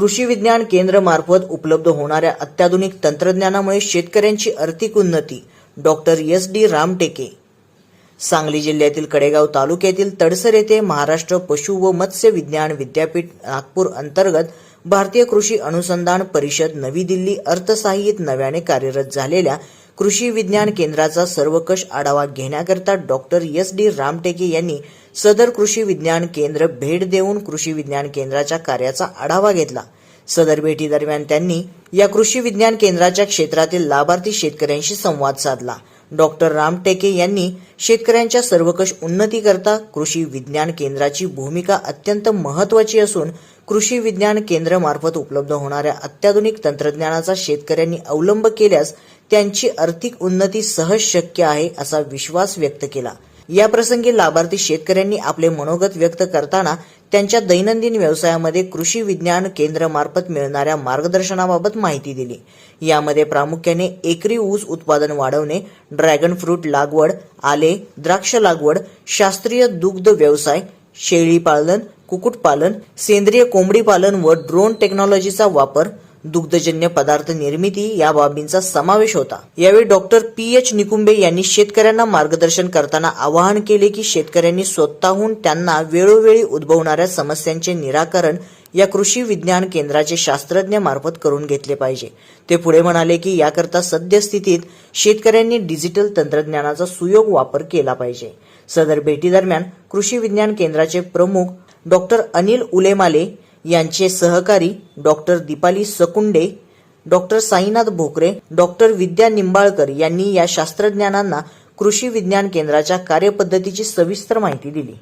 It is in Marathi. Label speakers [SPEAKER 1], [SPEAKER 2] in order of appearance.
[SPEAKER 1] कृषी विज्ञान केंद्र मार्फत उपलब्ध होणाऱ्या अत्याधुनिक तंत्रज्ञानामुळे शेतकऱ्यांची आर्थिक उन्नती. Doctor S D Ramteke. Sangli जिल्ह्यातील कडेगाव तालुक्यातील तडसर येथे महाराष्ट्र पशु व मत्स्य विज्ञान विद्यापीठ नागपूर अंतर्गत भारतीय कृषी अनुसंधान परिषद नवी दिल्ली अर्थसहाय्यित नव्याने कार्यरत झालेल्या कृषी विज्ञान केंद्राचा सर्वकष आढावा घेण्याकरता डॉक्टर एस डी रामटेके यांनी सदर कृषी विज्ञान केंद्र भेट देऊन कृषी विज्ञान केंद्राच्या कार्याचा आढावा घेतला. सदर भेटीदरम्यान त्यांनी या कृषी विज्ञान केंद्राच्या क्षेत्रातील लाभार्थी शेतकऱ्यांशी संवाद साधला. डॉक्टर रामटेके यांनी शेतकऱ्यांच्या सर्वकष उन्नतीकरता कृषी विज्ञान केंद्राची भूमिका अत्यंत महत्वाची असून कृषी विज्ञान केंद्र मार्फत उपलब्ध होणाऱ्या अत्याधुनिक तंत्रज्ञानाचा शेतकऱ्यांनी अवलंब केल्यास त्यांची आर्थिक उन्नती सहज शक्य आहे असा विश्वास व्यक्त केला. याप्रसंगी लाभार्थी शेतकऱ्यांनी आपले मनोगत व्यक्त करताना त्यांच्या दैनंदिन व्यवसायामध्ये कृषी विज्ञान केंद्रामार्फत मिळणाऱ्या मार्गदर्शनाबाबत माहिती दिली. यामध्ये प्रामुख्याने एकरी ऊस उत्पादन वाढवणे ड्रॅगन फ्रूट लागवड आले द्राक्ष लागवड शास्त्रीय दुग्ध व्यवसाय शेळी पालन कुक्कुटपालन सेंद्रिय कोंबडी पालन व ड्रोन टेक्नॉलॉजीचा वापर दुग्धजन्य पदार्थ निर्मिती या बाबींचा समावेश होता. यावेळी डॉक्टर पी एच निकुंबे यांनी शेतकऱ्यांना मार्गदर्शन करताना आवाहन केले की शेतकऱ्यांनी स्वतःहून त्यांना वेळोवेळी उद्भवणाऱ्या समस्यांचे निराकरण या कृषी विज्ञान केंद्राचे शास्त्रज्ञ मार्फत करून घेतले पाहिजे. ते पुढे म्हणाले की याकरता सद्यस्थितीत शेतकऱ्यांनी डिजिटल तंत्रज्ञानाचा सुयोग वापर केला पाहिजे. सदर भेटीदरम्यान कृषी विज्ञान केंद्राचे प्रमुख डॉक्टर अनिल उलेमाले यांचे सहकारी doctor Deepali Sakunde doctor Sainath Bhokare doctor Vidya Nimbalkar यांनी या शास्त्रज्ञांना कृषी विज्ञान केंद्राच्या कार्यपद्धतीची सविस्तर माहिती दिली.